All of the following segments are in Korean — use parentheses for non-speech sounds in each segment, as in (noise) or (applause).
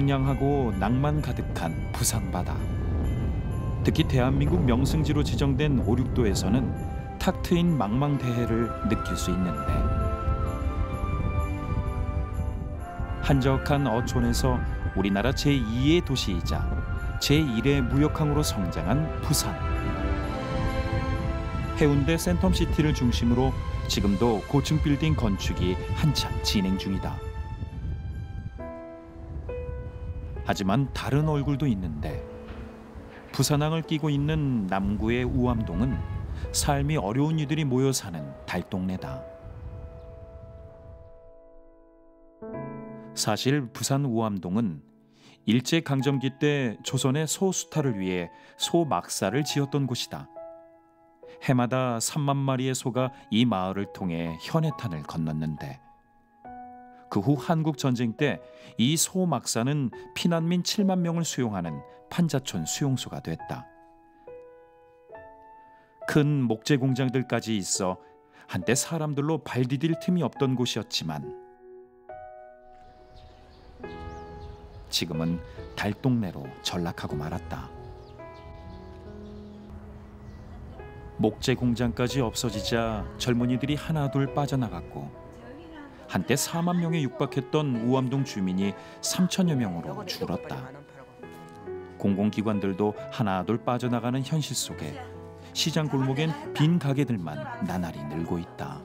청량하고 낭만 가득한 부산 바다. 특히 대한민국 명승지로 지정된 오륙도에서는 탁 트인 망망대해를 느낄 수 있는데 한적한 어촌에서 우리나라 제2의 도시이자 제1의 무역항으로 성장한 부산. 해운대 센텀시티를 중심으로 지금도 고층 빌딩 건축이 한참 진행 중이다. 하지만 다른 얼굴도 있는데 부산항을 끼고 있는 남구의 우암동은 삶이 어려운 이들이 모여 사는 달동네다. 사실 부산 우암동은 일제 강점기 때 조선의 소수타를 위해 소 막사를 지었던 곳이다. 해마다 3만 마리의 소가 이 마을을 통해 현해탄을 건넜는데 그 후 한국 전쟁 때 이 소 막사는 피난민 7만 명을 수용하는 판자촌 수용소가 됐다. 큰 목재 공장들까지 있어 한때 사람들로 발 디딜 틈이 없던 곳이었지만 지금은 달동네로 전락하고 말았다. 목재 공장까지 없어지자 젊은이들이 하나둘 빠져나갔고 한때 4만 명에 육박했던 우암동 주민이 3천여 명으로 줄었다. 공공기관들도 하나둘 빠져나가는 현실 속에 시장 골목엔 빈 가게들만 나날이 늘고 있다.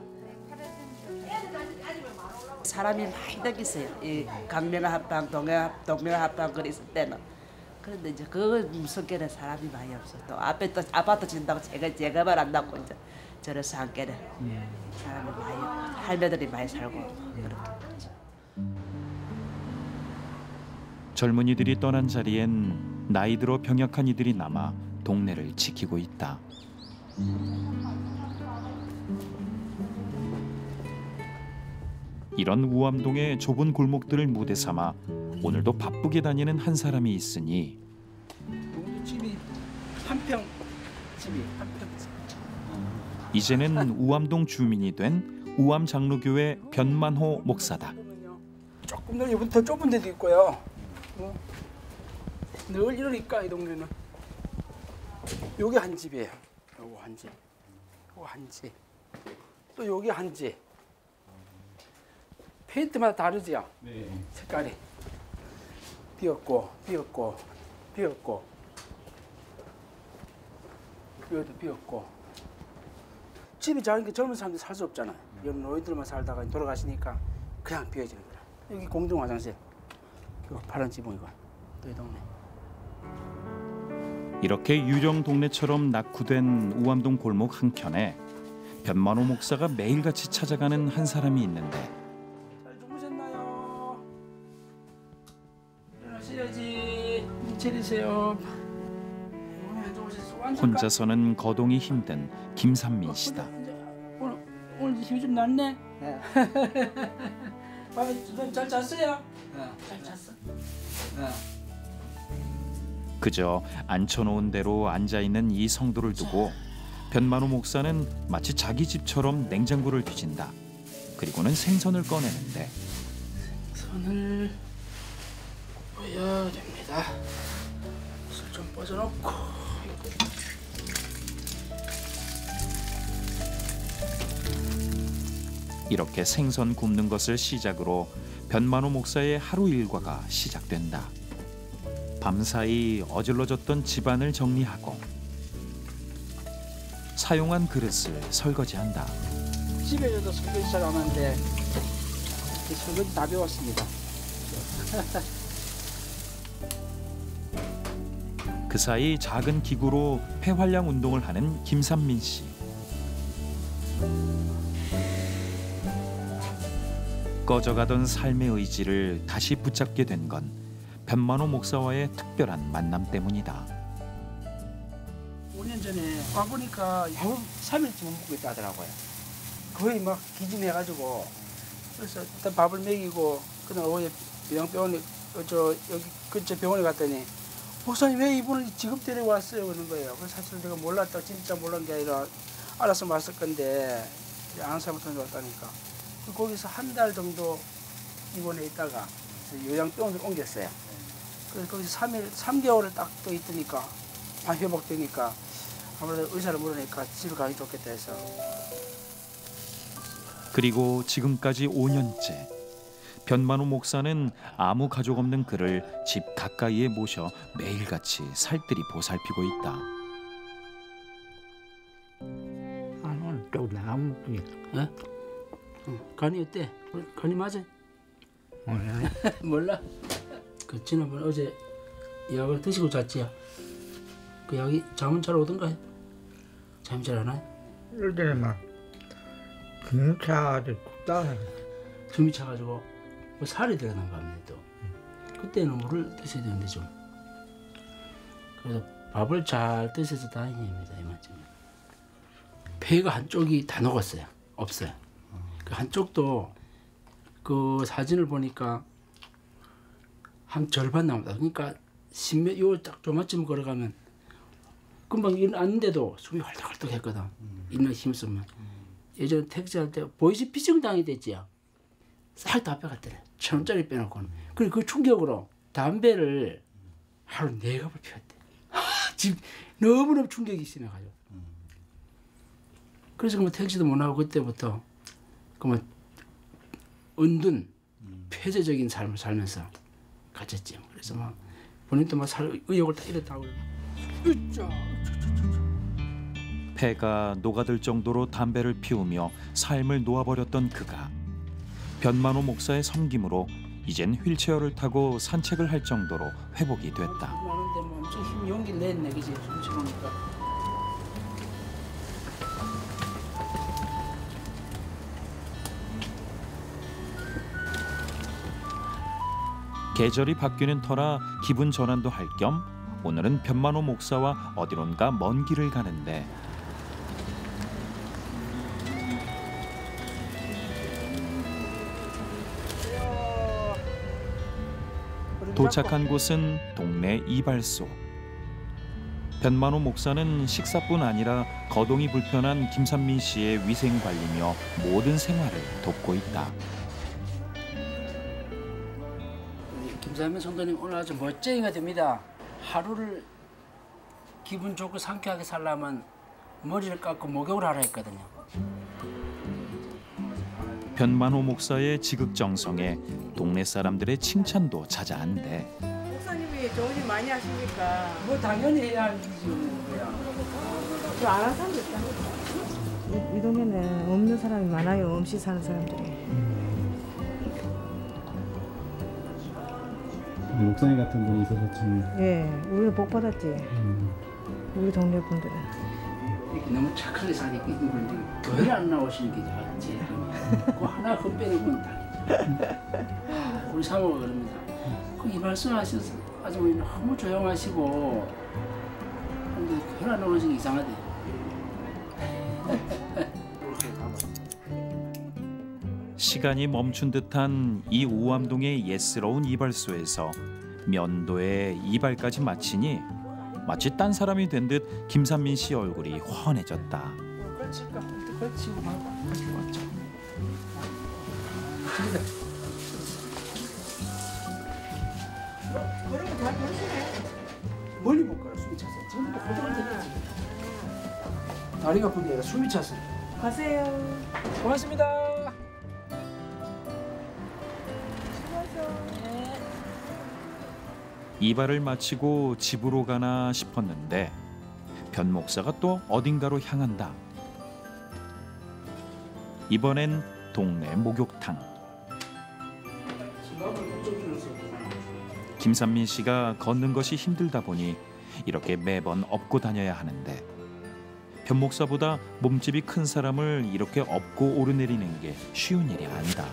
사람이 많이 다녔어요. 이 강명 합방, 동해 동명 합방 그 있을 때는. 그런데 이제 그 무섭게는 사람이 많이 없어. 또 앞에 또 아파트 진다고 제가 제가만 안다고 이제 저런 산께는 사람이 많이 할매들이 많이 살고 그렇게. 젊은이들이 떠난 자리엔 나이 들어 병약한 이들이 남아 동네를 지키고 있다. 이런 우암동의 좁은 골목들을 무대 삼아 오늘도 바쁘게 다니는 한 사람이 있으니 이제는 우암동 주민이 된 우암 장로교회 변만호 목사다. 조금 더 여기 더 좁은 데도 있고요. 어. 늘 이러니까 이 동네는 여기 한 집이에요. 요거 한 집, 요거 한 집, 또 여기 한 집. 페인트마다 다르지요. 색깔이 비었고 비었고 비었고 여기도 비었고 집이 작은 게 젊은 사람들 살수 없잖아요. 여기 노인들만 살다가 돌아가시니까 그냥 비어지는 거야. 여기 공중 화장실. 이거 파란 지붕이고 또이 동네. 이렇게 유령 동네처럼 낙후된 우암동 골목 한 켠에 변만호 목사가 매일같이 찾아가는 한 사람이 있는데 잘 주무셨나요? 일어나셔야지. 차리세요. 혼자서는 거동이 힘든 김삼민 씨다. 오늘 오늘 힘이 좀 났네. 네. (laughs) 밤에 잘 잤어요? 네. 잘 잤어. 네. 그저 앉혀놓은 대로 앉아 있는 이 성도를 두고 변만호 목사는 마치 자기 집처럼 냉장고를 뒤진다. 그리고는 생선을 꺼내는데 손을 보여야 됩니다. 술 좀 빠져놓고 이렇게 생선 굽는 것을 시작으로 변만호 목사의 하루 일과가 시작된다. 밤사이 어질러졌던 집안을 정리하고 사용한 그릇을 설거지한다. 집에 저도 설거지 잘안 하는데 이 설거지 다 배웠습니다. (laughs) 그 사이 작은 기구로 폐활량 운동을 하는 김삼민 씨. 꺼져가던 삶의 의지를 다시 붙잡게 된 건 변만호 목사와의 특별한 만남 때문이다. 5년 전에 와보니까 약 3일째 못 먹고 있다 하더라고요. 거의 막 기진해가지고 그래서 일단 밥을 먹이고 그날 오후에 요양병원에 어, 저 여기 근처 병원에 갔더니 목사님 왜 이분을 지금 데려왔어요 그러는 거예요. 그래서 사실 내가 몰랐다 진짜 몰랐는 게 아니라 알아서 왔을 건데 아는 사람부터 왔다니까 거기서 한 달 정도 입원해 있다가 요양병원으로 옮겼어요. 그래서 거기서 3일, 3개월을 딱 또 있으니까 반 회복되니까 아무래도 의사를 물으니까 집에 가기 좋겠다 해서 그리고 지금까지 5년째 변만호 목사는 아무 가족 없는 그를 집 가까이에 모셔 매일같이 살뜰히 보살피고 있다. 아, 오늘 또 나무 피 응, 간이 어때? 간이 맞아? 몰라. (laughs) 몰라. 그 지난번 어제 약을 드시고 잤지요. 그 약이 잠은 잘 오던가요? 잠이 잘 안 와요? 이럴 막 김차도 뚝딱 숨이 차가지고 뭐 살이 들어간 밤에 또 그때는 물을 드셔야 되는데 좀 그래서 밥을 잘 드셔서 다행입니다 이만쯤 폐가 한쪽이 다 녹았어요 없어요 그 한쪽도 그 사진을 보니까 한 절반 남았다 그러니까 십몇 요딱 조마쯤 걸어가면 금방 일어났는데도 숨이 헐떡헐떡 했거든 일어나 힘쓰면 예전에 택시 할 때 보이지 피증당이 됐지요 싹다 빼갔더래. 천 원짜리 빼놓고는. 그리고 그 충격으로 담배를 하루 네 갑을 피웠대. (laughs) 지금 너무너무 충격이 심해가지고. 그래서 그뭐 택시도 못 나고 그때부터 그뭐 은둔 폐쇄적인 삶을 살면서 가졌지. 그래서 막 본인도 막 살 의욕을 다 잃었다고. 으쌰. 폐가 녹아들 정도로 담배를 피우며 삶을 놓아버렸던 그가 변만호 목사의 섬김으로 이젠 휠체어를 타고 산책을 할 정도로 회복이 됐다. 많은데 뭐 엄청 힘 용기를 냈네 그지 숨 쉬니까. 계절이 바뀌는 터라 기분 전환도 할 겸 오늘은 변만호 목사와 어디론가 먼 길을 가는데 도착한 곳은 동네 이발소. 변만호 목사는 식사뿐 아니라 거동이 불편한 김산민 씨의 위생 관리며 모든 생활을 돕고 있다. 김삼민 성도님 오늘 아주 멋쟁이가 됩니다. 하루를 기분 좋고 상쾌하게 살려면 머리를 깎고 목욕을 하라 했거든요. 변만호 목사의 지극정성에 동네 사람들의 칭찬도 자자한데 목사님이 좋은 일 많이 하시니까 뭐 당연히 해야 할 일이지 뭐야. 저 알아서 하면 됐다. 이, 이 동네는 없는 사람이 많아요. 없이 사는 사람들이. 목사님 같은 분이 있어서 참 예, 우리는 복 받았지. 우리 동네 분들은. 이렇게 너무 착하게 사니까 이분들이 교회를 안 나오시는 게 힘이에요. 그 하나 헛빼는 건 다. (laughs) 우리 사모가 그럽니다. 그이 말씀하셔서 아주 우리 너무 조용하시고 근데 교회 안 나오시는 게 이상하대. 시간이 멈춘 듯한 이 우암동의 예스러운 이발소에서 면도에 이발까지 마치니 마치 딴 사람이 된 듯 김산민 씨 얼굴이 환해졌다. 멀리 못 가요. 숨이 차서. 지금부터 허덕허덕했지. 다리가 아니라 숨이 차서. 가세요. 고맙습니다. 이발을 마치고 집으로 가나 싶었는데 변 목사가 또 어딘가로 향한다. 이번엔 동네 목욕탕. 김산민 씨가 걷는 것이 힘들다 보니 이렇게 매번 업고 다녀야 하는데 변 목사보다 몸집이 큰 사람을 이렇게 업고 오르내리는 게 쉬운 일이 아니다.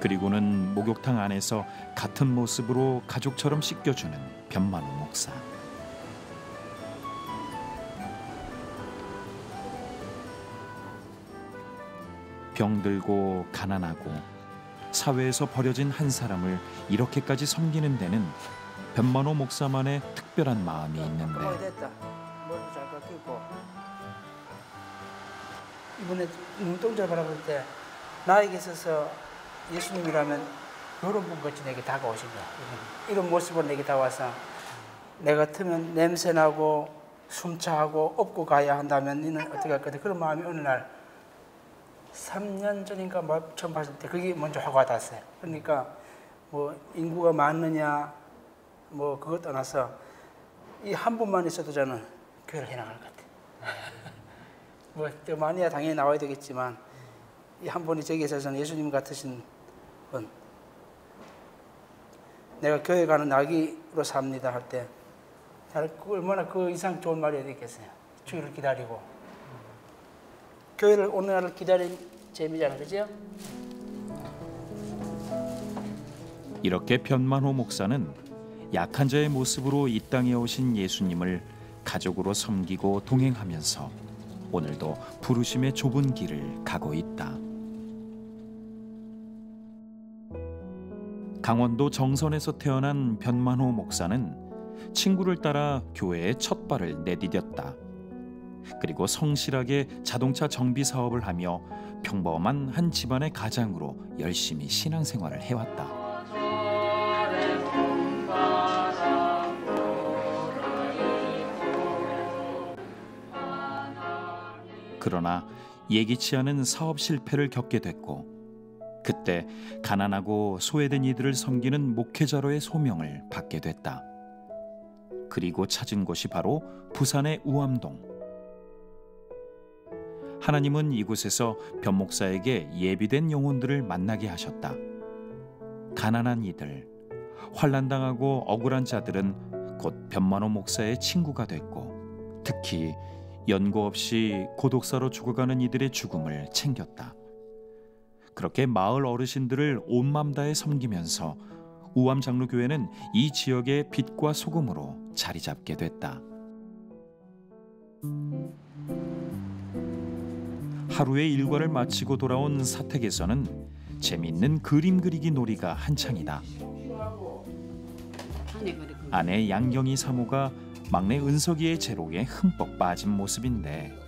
그리고는 목욕탕 안에서 같은 모습으로 가족처럼 씻겨주는 변만호 목사. 병들고 가난하고 사회에서 버려진 한 사람을 이렇게까지 섬기는 데는 변만호 목사만의 특별한 마음이 있는데 깎이고. 이번에 눈동자를 바라볼 때 나에게 있어서 예수님이라면 이런 분같이 내게 다가오신 거야. 이런, 모습으로 내게 다와서 내 같으면 냄새나고 숨차하고 업고 가야 한다면 너는 어떻게 할 거다. 그런 마음이 어느 날 3년 전인가 뭐 처음 봤을 때 그게 먼저 화가 닿았어요. 그러니까 뭐 인구가 많느냐 뭐 그것 떠나서 이 한 분만 있어도 저는 교회를 해나갈 것 같아요. (laughs) 뭐더 많이야 당연히 나와야 되겠지만 이 한 분이 저기 있어서는 예수님 같으신 분 내가 교회 가는 낙이로 삽니다 할 때 얼마나 그 이상 좋은 말이 어디 있겠어요. 주일을 기다리고 교회를 오는 날을 기다린 재미잖아요. 그죠? 이렇게 변만호 목사는 약한 자의 모습으로 이 땅에 오신 예수님을 가족으로 섬기고 동행하면서 오늘도 부르심의 좁은 길을 가고 있다. 강원도 정선에서 태어난 변만호 목사는 친구를 따라 교회에 첫 발을 내디뎠다. 그리고 성실하게 자동차 정비 사업을 하며 평범한 한 집안의 가장으로 열심히 신앙생활을 해왔다. 그러나 예기치 않은 사업 실패를 겪게 됐고 그때 가난하고 소외된 이들을 섬기는 목회자로의 소명을 받게 됐다. 그리고 찾은 곳이 바로 부산의 우암동. 하나님은 이곳에서 변 목사에게 예비된 영혼들을 만나게 하셨다. 가난한 이들, 환난당하고 억울한 자들은 곧 변만호 목사의 친구가 됐고 특히 연고 없이 고독사로 죽어가는 이들의 죽음을 챙겼다. 그렇게 마을 어르신들을 온맘 다해 섬기면서 우암 장로교회는 이 지역의 빛과 소금으로 자리 잡게 됐다. 하루의 일과를 마치고 돌아온 사택에서는 재미있는 그림 그리기 놀이가 한창이다. 아내 양경이 사모가 막내 은석이의 재롱에 흠뻑 빠진 모습인데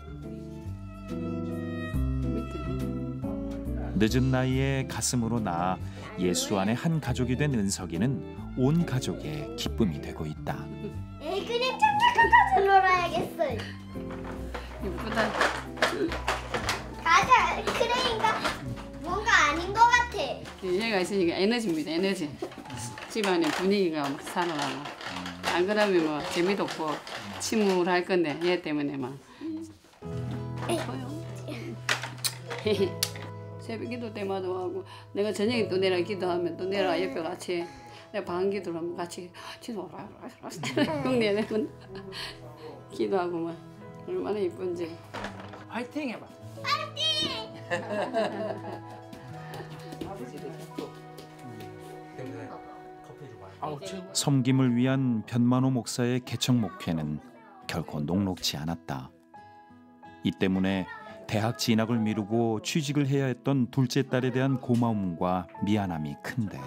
늦은 나이에 가슴으로 낳아 예수 안의 한 가족이 된 은석이는 온 가족의 기쁨이 되고 있다. 에이 그냥 가서 놀아야겠어. 이쁘다. 가자. 그러니까 뭔가 아닌 것 같아. 얘가 있으니까 에너지입니다. 에너지. 집안의 분위기가 막 살아나고. 안 그러면 뭐 재미도 없고 침울할 건데 얘 때문에 막. (laughs) (laughs) 새벽 기도 때마다 하고 내가 저녁에 또 내려 기도하면 또 내려 옆에 같이 내가 방 기도를 하면 같이 기도하라 형님은 (laughs) 기도하고 막 얼마나 이쁜지 화이팅 해봐. 최고. 섬김을 위한 변만호 목사의 개척 목회는 결코 녹록지 않았다. 이 때문에 대학 진학을 미루고 취직을 해야 했던 둘째 딸에 대한 고마움과 미안함이 큰데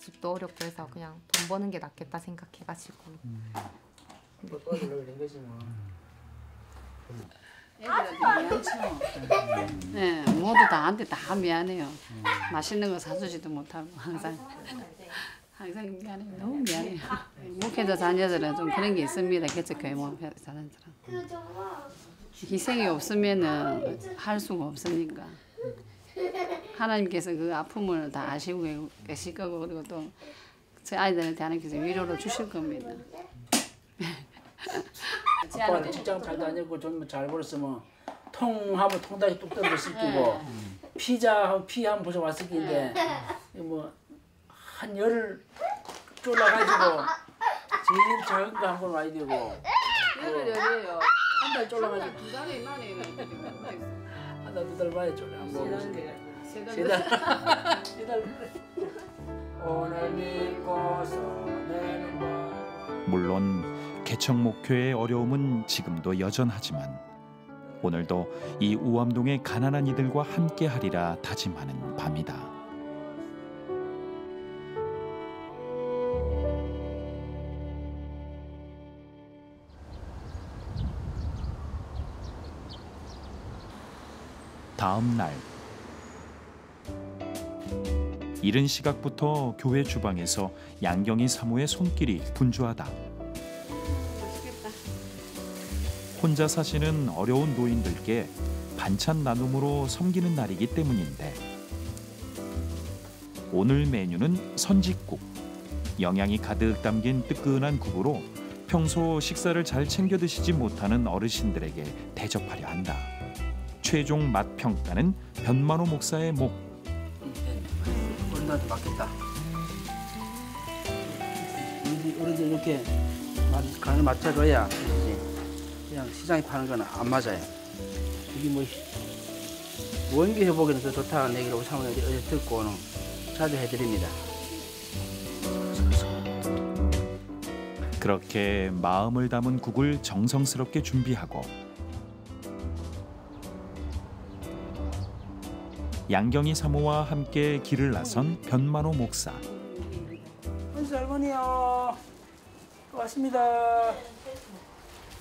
집도 어렵고 해서 그냥 돈 버는 게 낫겠다 생각해가지고 뭐 뭐. 네, 모두 다한테 다 미안해요. 맛있는 거 사주지도 못하고 항상 항상 미안해요. 너무 미안해요. 목회자 자녀들은 좀 그런 게 있습니다. 개척교회 목회자 자녀들은 희생이 없으면은 할 수가 없으니까 하나님께서 그 아픔을 다 아시고 계실 거고 그리고 또 제 아이들한테 하나님께서 위로를 주실 겁니다. (laughs) 아빠는 직장 잘 다니고 좀잘 벌었으면 통하면 통다리 뚝 떨어져 씻기고 피자 하면 피 한번 부서 왔을 텐데 뭐한 열을 쫄라가지고 제일 작은 거한번 와야 되고 열을 열이에요. 한달 쫄라가지고. 두 달에 만에 한달두달 만에 쫄라 한번 세달 세달. 세달 오늘 믿고서 내는 뭐 물론 개척 목회의 어려움은 지금도 여전하지만 오늘도 이 우암동의 가난한 이들과 함께하리라 다짐하는 밤이다. 다음 날. 이른 시각부터 교회 주방에서 양경이 사모의 손길이 분주하다. 혼자 사시는 어려운 노인들께 반찬 나눔으로 섬기는 날이기 때문인데 오늘 메뉴는 선짓국. 영양이 가득 담긴 뜨끈한 국으로 평소 식사를 잘 챙겨 드시지 못하는 어르신들에게 대접하려 한다 최종 맛 평가는 변만호 목사의 목 어른들한테 맞겠다. 우리들 이렇게 맛- 간을 맞춰줘야. 그냥 시장에 파는 거는 안 맞아요. 이게 뭐 원기 회복에는 더 좋다는 얘기를 우리 사모님이 어제 듣고 는 자주 해드립니다. 그렇게 마음을 담은 국을 정성스럽게 준비하고 양경이 사모와 함께 길을 나선 변만호 목사 현수 할머니요. 왔습니다.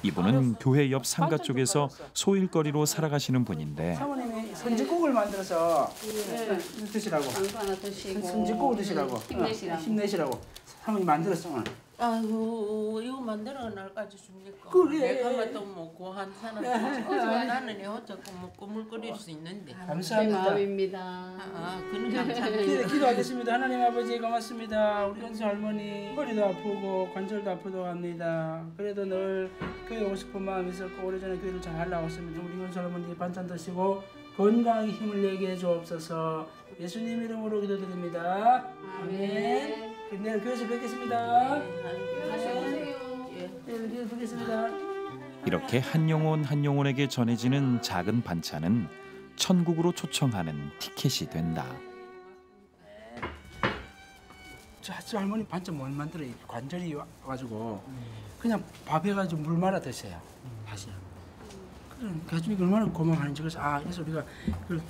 이분은 교회 옆 상가 쪽에서 소일거리로 살아가시는 분인데 사모님이 선지국을 만들어서 네. 드시라고. 안주 하나 드시고. 선지국을 드시라고. 힘내시라고. 어, 힘내시라고. 사모님 만들었어 오늘. 아유 이거 만들어 날까지 줍니까? 그래. 내가 맛도 먹고 한 사람 나는 내 혼자 뭐 꾸물거릴 수 있는데 제 감사합니다. 마음입니다. 아 그는 감사합니다 기도, 기도하겠습니다. 하나님 아버지 고맙습니다. 우리 현수 할머니 허리도 아프고 관절도 아프다고 합니다. 그래도 늘 교회 오고 싶은 마음이 있었고 오래전에 교회를 잘 했습니다. 우리 현수 할머니 반찬 드시고 건강하게 힘을 내게 해주옵소서. 예수님 이름으로 기도드립니다. 아멘. 내일 교회에서 뵙겠습니다. 내일 교회에서 뵙겠습니다. 이렇게 한 영혼 한 영혼에게 전해지는 작은 반찬은 천국으로 초청하는 티켓이 된다. 저, 저 할머니 반찬 못 만들어요. 관절이 와 가지고 그냥 밥 해가지고 물 말아 드세요. 다시. 그럼 가족이 얼마나 고마워하는지 그래서 아 그래서 우리가 그걸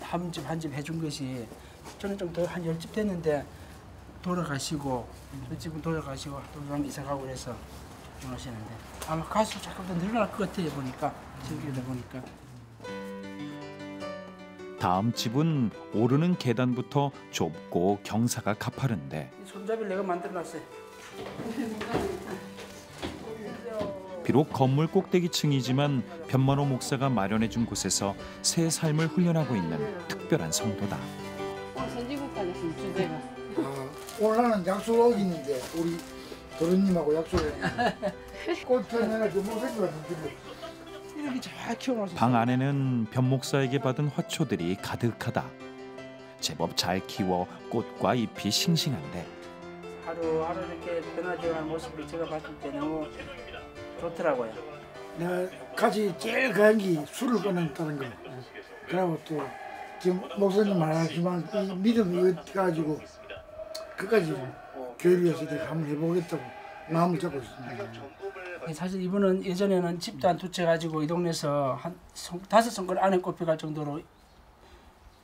한집 한 집 해준 것이 저는 좀 더 한 열 집 됐는데 돌아가시고 저 집은 돌아가시고 또 사람 이사 가고 그래서 원하시는데 아마 가수 자꾸 더 늘어날 것 같아요 보니까 즐기다 보니까 다음 집은 오르는 계단부터 좁고 경사가 가파른데 이 손잡이를 내가 만들어놨어요. 비록 건물 꼭대기층이지만 변만호 목사가 마련해준 곳에서 새 삶을 훈련하고 있는 특별한 성도다. 어, 선지국까지 했으면 주제가. 아, 오늘 나는 약속을 어기는데 우리 도련님하고 약속을 (laughs) 꽃을 내가 좀 못생겨 왔는데 이렇게 잘 키워놔서 방 안에는 변 목사에게 받은 화초들이 가득하다. 제법 잘 키워 꽃과 잎이 싱싱한데 하루하루 이렇게 변화되어가는 모습을 제가 봤을 때 너무 좋더라고요. 내가 같이 제일 가는 게 술을 끊었다는 거 그리고 또 지금 목사님 말하지만 이 믿음이 가지고 끝까지 교회를 위해서 내가 한번 해보겠다고 마음을 잡고 있습니다. 사실 이분은 예전에는 집도 한두채 가지고 이 동네에서 한 손- 다섯 손가락 안에 꼽혀갈 정도로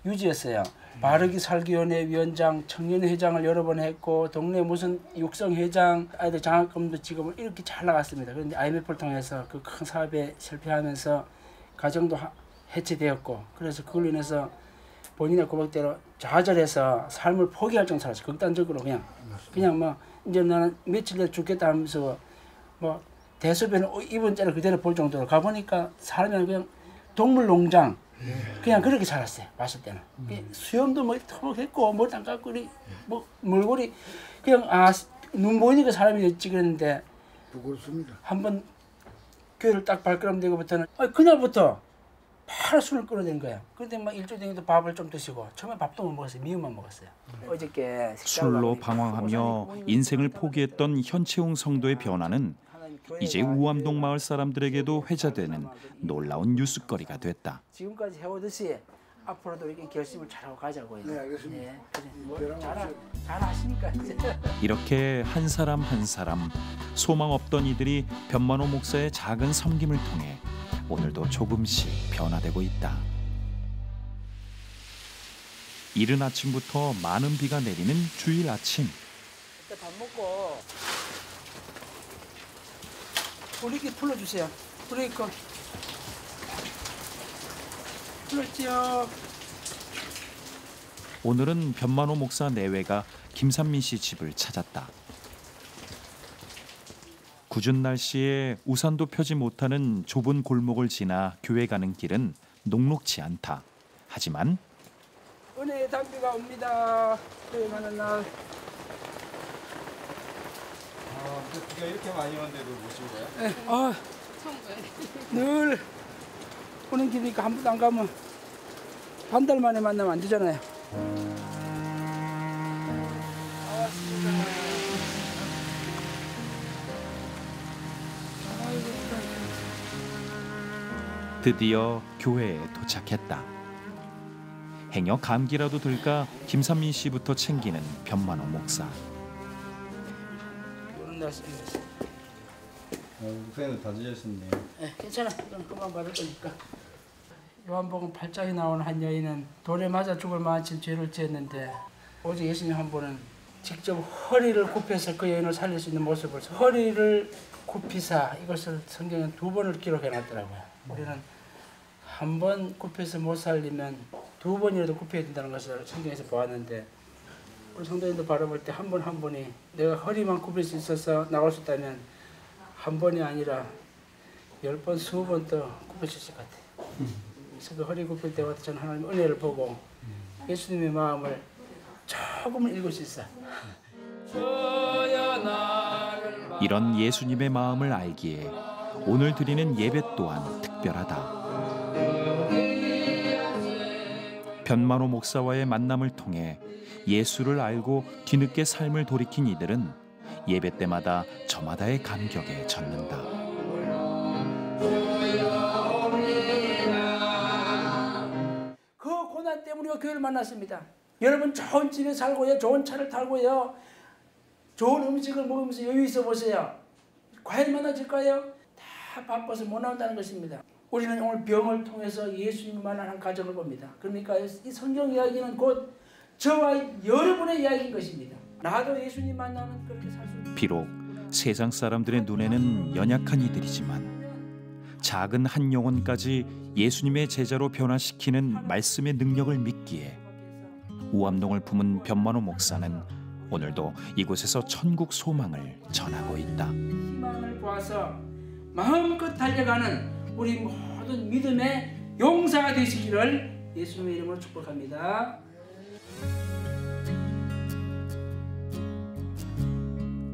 유지했어요. 바르기 살기위원회 위원장, 청년회장을 여러 번 했고 동네 무슨 육성회장, 아이들 장학금도 지금 이렇게 잘 나갔습니다. 그런데 IMF를 통해서 그 큰 사업에 실패하면서 가정도 하- 해체되었고 그래서 그걸로 인해서 본인의 고백대로 좌절해서 삶을 포기할 정도 살았어요. 극단적으로 그냥 그냥 뭐 이제 나는 며칠 내에 죽겠다 하면서 뭐 대소변 입은 자를 그대로 볼 정도로 가보니까 사람이 그냥 동물 농장 그냥 그렇게 살았어요. 봤을 때는 그 수염도 뭐 터벅했고 머리 안 깎고 우리 뭐 몰골이 그냥 아 눈 보이니까 사람이 됐지 그랬는데 부끄럽습니다. 한번 교회를 딱 발걸음 대고부터는 아, 그날부터 바로 술을 끊어낸 거야. 그런데 막 일주일 동안도 밥을 좀 드시고 처음에 밥도 못 먹었어요. 미음만 먹었어요. 어저께 식당을 술로 방황하며 부모님이 인생을 포기했던 현채웅 성도의 변화는 하나님 교회가 이제 우암동 마을 사람들에게도 회자되는 놀라운 뉴스거리가 됐다. 지금까지 해오듯이 앞으로도 이렇게 결심을 잘하고 가자고요. 네, 알겠습니다. 예, 그래. 뭐 잘, 잘 하시니까 이제. (laughs) 이렇게 한 사람 한 사람 소망 없던 이들이 변만호 목사의 작은 섬김을 통해 오늘도 조금씩 변화되고 있다. 이른 아침부터 많은 비가 내리는 주일 아침. 밥 먹고 브레이크 풀어주세요. 브레이크 풀었지요. 오늘은 변만호 목사 내외가 김삼민 씨 집을 찾았다. 궂은 날씨에 우산도 펴지 못하는 좁은 골목을 지나 교회 가는 길은 녹록지 않다. 하지만 은혜의 담비가 옵니다. 교회 가는 날. 아, 근데 비가 이렇게 많이 오는데도 거야? 예, 아, 늘 오는 길이니까 한 번도 안 가면 한달 만에 만나면 안 되잖아요. 드디어 교회에 도착했다. 행여 감기라도 들까 김삼민 씨부터 챙기는 변만호 목사. 날씨입니다. 어, 목사님도 다 지셨네요. 예, 괜찮아. 그럼 그만 받을 거니까. 요한복음 8장에 나오는 한 여인은 돌에 맞아 죽을 만한 죄를 지었는데 오직 예수님 한 분은 직접 허리를 굽혀서 그 여인을 살릴 수 있는 모습을 허리를 굽히사 이것을 성경은 두 번을 기록해 놨더라고요. 우리는 한 번 굽혀서 못 살리면 두 번이라도 굽혀야 된다는 것을 성경에서 보았는데 우리 성도님도 바라볼 때 한번한 번이 내가 허리만 굽힐 수 있어서 나올 수 있다면 한 번이 아니라 열 번, 스무 번 더 굽힐 수 있을 것 같아요. 그래서 그 허리 굽힐 때마다 저는 하나님 은혜를 보고 예수님의 마음을 조금은 읽을 수 있어. 이런 예수님의 마음을 알기에 오늘 드리는 예배 또한 특별하다. 변만호 목사와의 만남을 통해 예수를 알고 뒤늦게 삶을 돌이킨 이들은 예배 때마다 저마다의 감격에 젖는다. 그 고난 때문에 교회를 만났습니다. 여러분 좋은 집에 살고요, 좋은 차를 타고요, 좋은 음식을 먹으면서 여유 있어 보세요. 과연 만나질까요? 다 바빠서 못 나온다는 것입니다. 우리는 오늘 병을 통해서 예수님을 만나는 가정을 봅니다. 그러니까 이 성경 이야기는 곧 저와 여러분의 이야기인 것입니다. 나도 예수님 만나면 그렇게 살 수 비록 세상 사람들의 눈에는 연약한 이들이지만 작은 한 영혼까지 예수님의 제자로 변화시키는 말씀의 능력을 믿기에 우암동을 품은 변만호 목사는 오늘도 이곳에서 천국 소망을 전하고 있다. 희망을 보아서 마음껏 달려가는 우리 모든 믿음의 용사가 되시기를 예수님의 이름으로 축복합니다.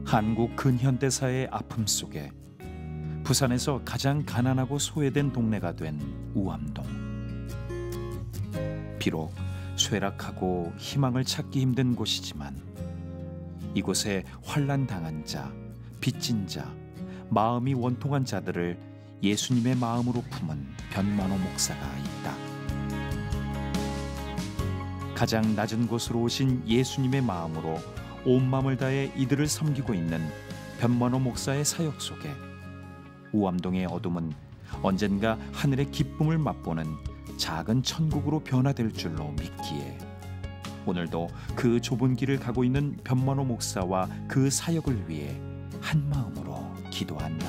한국 근현대사의 아픔 속에 부산에서 가장 가난하고 소외된 동네가 된 우암동. 비록 쇠락하고 희망을 찾기 힘든 곳이지만 이곳에 환란 당한 자, 빚진 자, 마음이 원통한 자들을 예수님의 마음으로 품은 변만호 목사가 있다. 가장 낮은 곳으로 오신 예수님의 마음으로 온 마음을 다해 이들을 섬기고 있는 변만호 목사의 사역 속에 우암동의 어둠은 언젠가 하늘의 기쁨을 맛보는 작은 천국으로 변화될 줄로 믿기에 오늘도 그 좁은 길을 가고 있는 변만호 목사와 그 사역을 위해 한 마음으로 기도한다.